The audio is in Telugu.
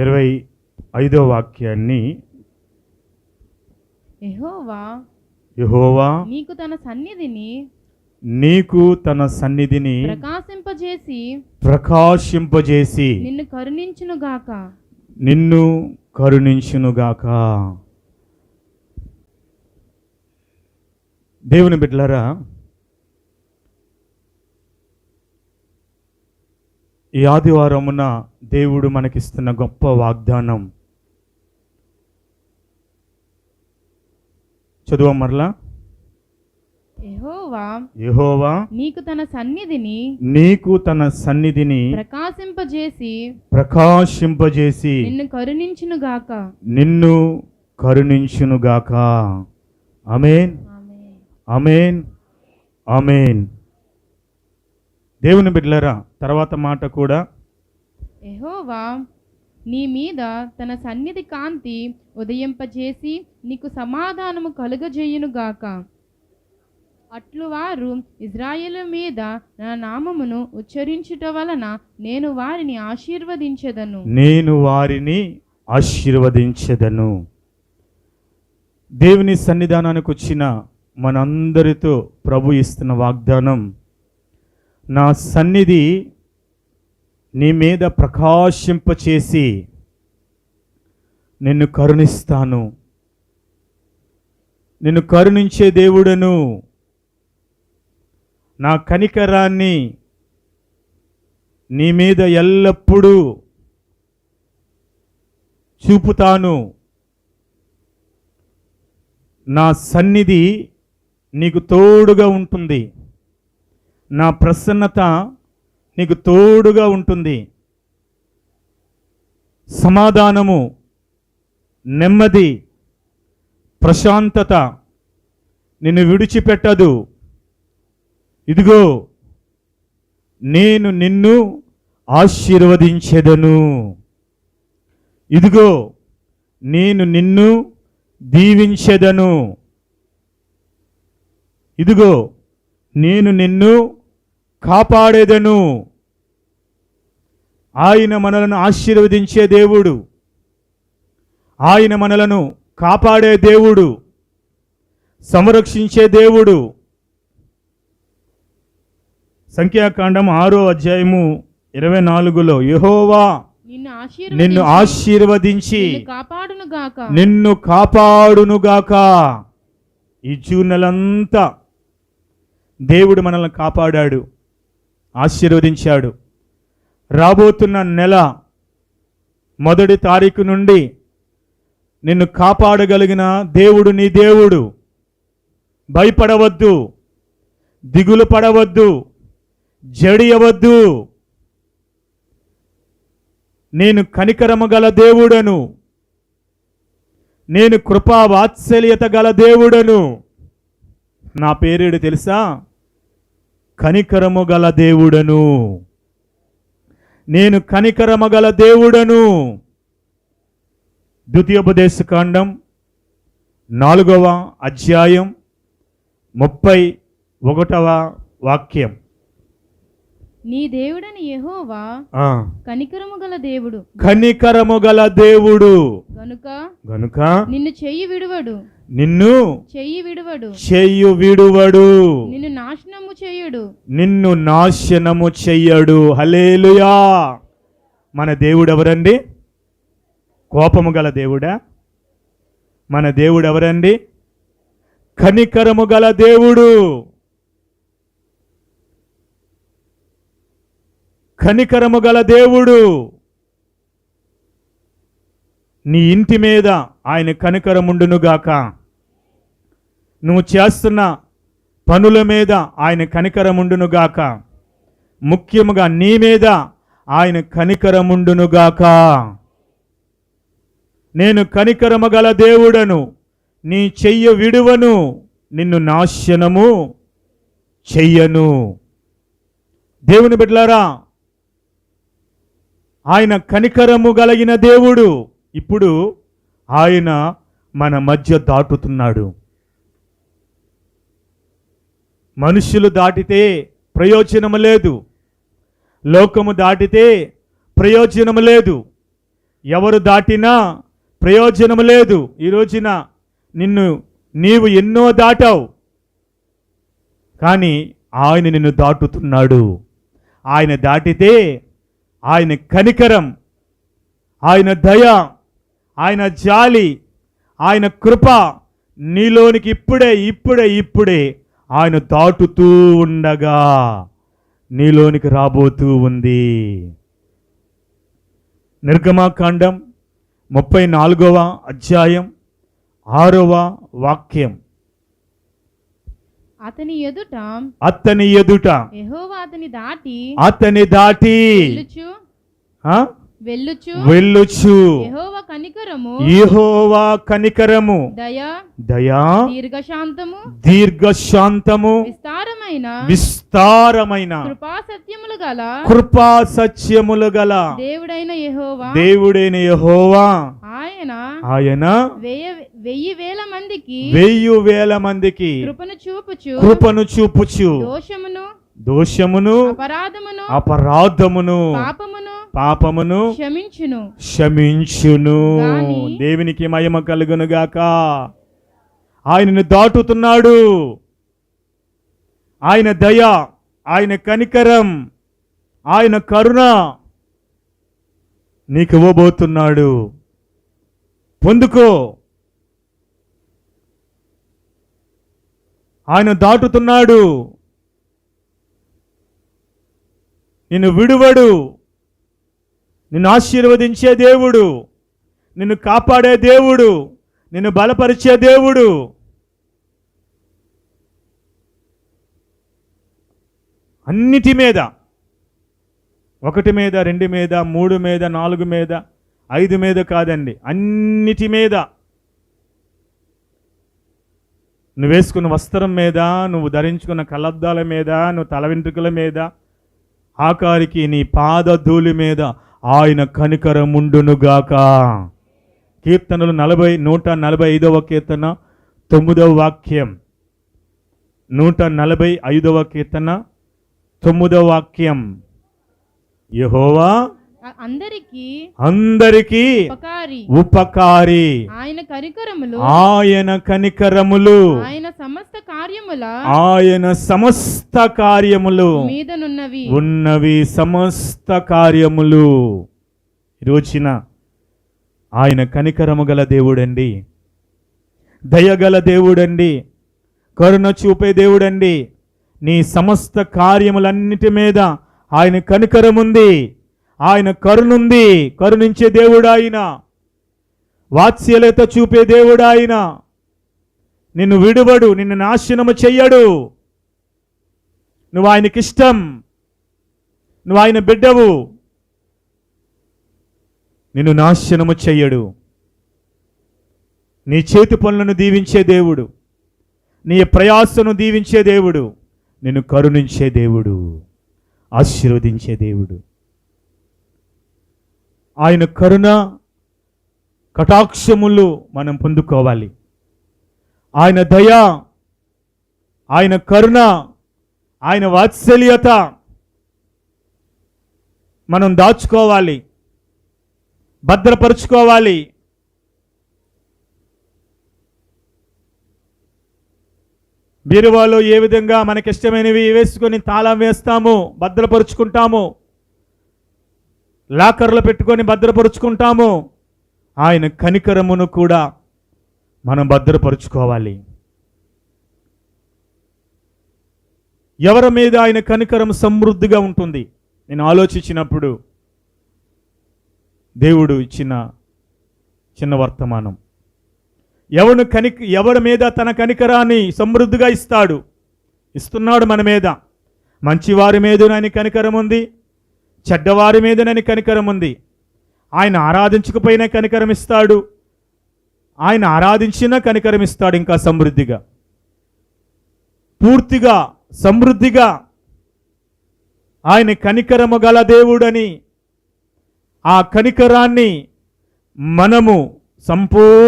ఇరవై ఐదో వాక్యాన్ని యెహోవా యెహోవా నీకు తన సన్నిధిని నీకు తన సన్నిధిని ప్రకాశింపజేసి ప్రకాశింపజేసి నిన్ను కరుణించునుగాక నిన్ను కరుణించునుగాక దేవుని బిడ్డలారా ఈ ఆదివారమున దేవుడు మనకిస్తున్న గొప్ప వాగ్దానం. చదువు మరలా. యెహోవా యెహోవా నీకు తన సన్నిధిని నీకు తన సన్నిధిని ప్రకాశింపజేసి ప్రకాశింపజేసి నిన్ను కరుణించునుగాక నిన్ను కరుణించునుగాక అమేన్ ఆమేన్. అమేన్ అమేన్ దేవుని బిడ్డలరా తర్వాత మాట కూడా. యెహోవా నీ మీద తన సన్నిధి కాంతి ఉదయింపజేసి నీకు సమాధానము కలుగజేయునుగాక అట్లు వారు ఇజ్రాయేలు మీద నా నామమును ఉచ్చరించుట వలన నేను వారిని ఆశీర్వదించెదను. నేను వారిని ఆశీర్వదించెదను. దేవుని సన్నిధానానికి వచ్చిన మనందరితో ప్రభు ఇస్తున్న వాగ్దానం నా సన్నిధి నీ మీద ప్రకాశింపచేసి నిన్ను కరుణిస్తాను. నిన్ను కరుణించే దేవుడను నా కనికరాన్ని నీ మీద ఎల్లప్పుడూ చూపుతాను. నా సన్నిధి నీకు తోడుగా ఉంటుంది. నా ప్రసన్నత నీకు తోడుగా ఉంటుంది. సమాధానము నెమ్మది ప్రశాంతత నిన్ను విడిచిపెట్టదు. ఇదిగో నేను నిన్ను ఆశీర్వదించెదను. ఇదిగో నేను నిన్ను దీవించెదను. ఇదిగో నేను నిన్ను కాపాడేదను. ఆయన మనలను ఆశీర్వదించే దేవుడు. ఆయన మనలను కాపాడే దేవుడు. సంరక్షించే దేవుడు. సంఖ్యాకాండం ఆరో అధ్యాయము ఇరవై నాలుగులో యెహోవా నిన్ను నిన్ను ఆశీర్వదించి ఆశీర్వదించి నిన్ను కాపాడునుగాక నిన్ను కాపాడునుగాక ఈ జూన్ నెలంతా దేవుడు మనల్ని కాపాడాడు. ఆశీర్వదించాడు. రాబోతున్న నెల మొదటి తారీఖు నుండి నిన్ను కాపాడగలిగిన దేవుడు నీ దేవుడు. భయపడవద్దు దిగులు పడవద్దు జడియవద్దు. నేను కనికరము గల దేవుడను నేను కృపా వాత్సల్యత గల దేవుడను. నా పేరేడు తెలుసా? కనికరము గల దేవుడను. నేను కనికరము గల దేవుడను. ద్వితీయోపదేశ కాండం నాలుగవ అధ్యాయం ముప్పై ఒకటవ వాక్యం. నీ దేవుడని యెహోవా కనికరము గల దేవుడు. కనికరము గల దేవుడు. గనుక గనుక నిన్ను చెయ్యి విడువడు. నిన్ను చెయ్యి విడువడు. చెయ్యు విడువడు. నిన్ను నాశనము చేయుడు. నిన్ను నాశనము చెయ్యడు. హలేలుయా మన దేవుడు ఎవరండి కోపము గల దేవుడా? మన దేవుడు ఎవరండి కనికరము గల దేవుడు. కనికరము గల దేవుడు. నీ ఇంటి మీద ఆయన కనికరముండునుగాక. నువ్వు చేస్తున్న పనుల మీద ఆయన కనికరముండునుగాక. ముఖ్యముగా నీ మీద ఆయన కనికరముండునుగాక. నేను కనికరము గల దేవుడను నీ చెయ్య విడువను నిన్ను నాశనము చెయ్యను. దేవుని బిడ్డలారా ఆయన కనికరము కలిగిన దేవుడు ఇప్పుడు ఆయన మన మధ్య దాటుతున్నాడు. మనుషులు దాటితే ప్రయోజనము లేదు. లోకము దాటితే ప్రయోజనము లేదు. ఎవరు దాటినా ప్రయోజనం లేదు. ఈ రోజున నిన్ను నీవు ఎన్నో దాటావు. కానీ ఆయన నిన్ను దాటుతున్నాడు. ఆయన దాటితే ఆయన కనికరం ఆయన దయ ఆయన జాలి ఆయన కృప నీలోనికి ఇప్పుడే ఇప్పుడే ఇప్పుడే ఆయన దాటుతూ ఉండగా నీలోనికి రాబోతూ ఉంది. నిర్గమాకాండం ముప్పై నాలుగవ అధ్యాయం ఆరవ వాక్యం. అతని ఎదుట అతని ఎదుట యెహోవా అతని దాటి అతని దాటి వెళ్ళుచు? వెళ్ళుచు. వెళ్ళుచు. యెహోవా కనికరము యెహోవా కనికరము దయ దయా దీర్ఘశాంతము దీర్ఘశాంతము విస్తారమైన విస్తారమైన కృపా సత్యములు గల కృపా సత్యములు గల దేవుడైన యెహోవా దేవుడైన యెహోవా ఆయన ఆయన వెయ్య వేల మందికి వెయ్యి వేల మందికి కృపను చూపుచు కృపను చూపుచు దోషమును దోషమును అపరాధమును అపరాధమును పాపమును పాపమును క్షమించును. క్షమించును. దేవునికి మహిమ కలుగును గాక. ఆయనను దాటుతున్నాడు. ఆయన దయ ఆయన కనికరం ఆయన కరుణ నీకు ఇవ్వబోతున్నాడు. పొందుకో. ఆయన దాటుతున్నాడు. నిన్ను విడువడు. నిన్ను ఆశీర్వదించే దేవుడు నిన్ను కాపాడే దేవుడు నిన్ను బలపరిచే దేవుడు. అన్నిటి మీద ఒకటి మీద రెండు మీద మూడు మీద నాలుగు మీద ఐదు మీద కాదండి అన్నిటి మీద. నువ్వు వేసుకున్న వస్త్రం మీద నువ్వు ధరించుకున్న కళ్ళద్దాల మీద నువ్వు తల వెంట్రుకల మీద ఆకారికి నీ పాద ధూళి మీద ఆయన కనికరముండునుగాక. కీర్తనలు నలభై నూట నలభై ఐదవ కీర్తన తొమ్మిదవ వాక్యం. నూట నలభై ఐదవ కీర్తన తొమ్మిదవ వాక్యం. యహోవా అందరికీ అందరికీ ఉపకారి. ఆయన కనికరములు. ఆయన కనికరములు. ఆయన సమస్త కార్యముల ఆయన సమస్త కార్యములు. మీదనున్నవి. ఉన్నవి సమస్త కార్యములు. ఈరోచిన ఆయన కనికరము గల దేవుడండి. దయగల దేవుడండి. కరుణ చూపే దేవుడండి. నీ సమస్త కార్యములన్నిటి మీద ఆయన కనికరముంది. ఆయన కరుణుంది కరుణించే దేవుడు ఆయన వాత్సల్యత చూపే దేవుడు ఆయన నిన్ను విడువడు నిన్ను నాశనము చెయ్యడు. నువ్వు ఆయనకిష్టం. నువ్వు ఆయన బిడ్డవు. నిన్ను నాశనము చెయ్యడు. నీ చేతి పనులను దీవించే దేవుడు. నీ ప్రయాసను దీవించే దేవుడు. నిన్ను కరుణించే దేవుడు. ఆశీర్వదించే దేవుడు. ఆయన కరుణ కటాక్షములు మనం పొందుకోవాలి. ఆయన దయ ఆయన కరుణ ఆయన వాత్సల్యత మనం దాచుకోవాలి భద్రపరుచుకోవాలి. బీరువాలో ఏ విధంగా మనకిష్టమైనవి వేసుకొని తాళం వేస్తాము భద్రపరుచుకుంటాము లాకర్లు పెట్టుకొని భద్రపరుచుకుంటాము. ఆయన కనికరమును కూడా మనం భద్రపరుచుకోవాలి. ఎవరి మీద ఆయన కనికరం సమృద్ధిగా ఉంటుంది? నేను ఆలోచించినప్పుడు దేవుడు ఇచ్చిన చిన్న వర్తమానం. ఎవడు కని ఎవడి మీద తన కనికరాన్ని సమృద్ధిగా ఇస్తాడు? ఇస్తున్నాడు మన మీద. మంచివారి మీద ఆయన కనికరం ఉంది. చెడ్డవారి మీదనని కనికరం ఉంది. ఆయన ఆరాధించకపోయినా కనికరమిస్తాడు. ఆయన ఆరాధించినా కనికరమిస్తాడు ఇంకా సమృద్ధిగా. పూర్తిగా సమృద్ధిగా ఆయన కనికరము గల దేవుడని ఆ కనికరాన్ని మనము సంపూ